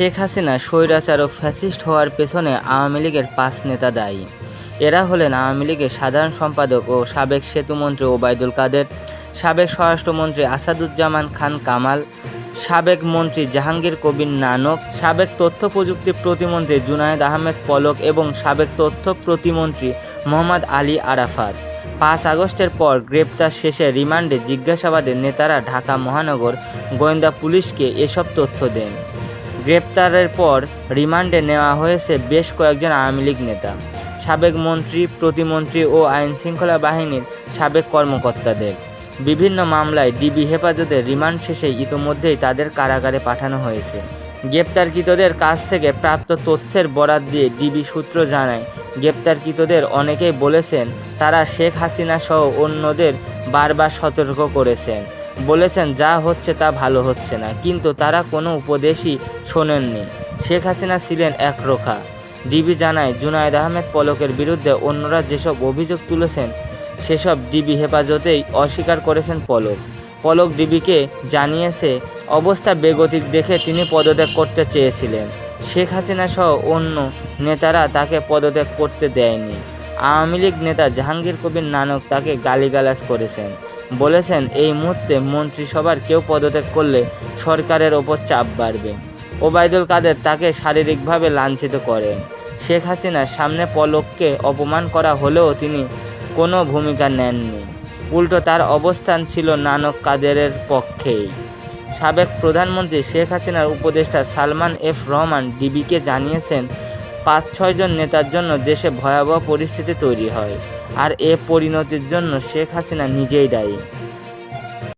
শেখ হাসিনা স্বৈরাচার ও ফ্যাসিস্ট হওয়ার পেছনে আওয়ামী লীগের পাঁচ নেতা দায়ী। এরা হলেন আওয়ামী লীগের সাধারণ সম্পাদক ও সাবেক সেতুমন্ত্রী ওবায়দুল কাদের, সাবেক স্বরাষ্ট্রমন্ত্রী আসাদুজ্জামান খান কামাল, সাবেক মন্ত্রী জাহাঙ্গীর কবির নানক, সাবেক তথ্য প্রযুক্তি প্রতিমন্ত্রী জুনায়েদ আহমেদ পলক এবং সাবেক তথ্য প্রতিমন্ত্রী মোহাম্মদ আলী আরাফাত। পাঁচ আগস্টের পর গ্রেপ্তার শেষে রিমান্ডে জিজ্ঞাসাবাদে নেতারা ঢাকা মহানগর গোয়েন্দা পুলিশকে এসব তথ্য দেন। গ্রেপ্তারের পর রিমান্ডে নেওয়া হয়েছে বেশ কয়েকজন আওয়ামী লীগ নেতা, সাবেক মন্ত্রী, প্রতিমন্ত্রী ও আইনশৃঙ্খলা বাহিনীর সাবেক কর্মকর্তাদের। বিভিন্ন মামলায় ডিবি হেফাজতে রিমান্ড শেষে ইতোমধ্যেই তাদের কারাগারে পাঠানো হয়েছে। গ্রেপ্তারকৃতদের কাছ থেকে প্রাপ্ত তথ্যের বরাত দিয়ে ডিবি সূত্র জানায়, গ্রেপ্তারকৃতদের অনেকেই বলেছেন, তারা শেখ হাসিনা সহ অন্যদের বারবার সতর্ক করেছেন। বলেছেন, যা হচ্ছে তা ভালো হচ্ছে না। কিন্তু তারা কোনো উপদেশই শোনেননি। শেখ হাসিনা ছিলেন একরোখা ডিবি জানায়, জুনায়দ আহমেদ পলকের বিরুদ্ধে অন্যরা যেসব অভিযোগ তুলেছেন, সেসব ডিবি হেফাজতেই অস্বীকার করেছেন পলক। পলক ডিবিকে জানিয়েছে, অবস্থা বেগতিক দেখে তিনি পদত্যাগ করতে চেয়েছিলেন। শেখ হাসিনা সহ অন্য নেতারা তাকে পদত্যাগ করতে দেয়নি। আওয়ামী লীগ নেতা জাহাঙ্গীর কবির নানক তাকে গালিগালাজ করেছেন। বলেছেন, এই মুহূর্তে মন্ত্রিসভার কেউ পদত্যাগ করলে সরকারের ওপর চাপ বাড়বে। ওবায়দুল কাদের তাকে শারীরিকভাবে লাঞ্ছিত করেন। শেখ হাসিনার সামনে পলককে অপমান করা হলেও তিনি কোনো ভূমিকা নেননি। উল্টো তার অবস্থান ছিল নানক কাদেরের পক্ষেই। সাবেক প্রধানমন্ত্রী শেখ হাসিনার উপদেষ্টা সালমান এফ রহমান ডিবিকে জানিয়েছেন পাঁচ ছয়জন নেতার জন্য দেশে ভয়াবহ পরিস্থিতি তৈরি হয়। আর এ পরিণতির জন্য শেখ হাসিনা নিজেই দায়ী।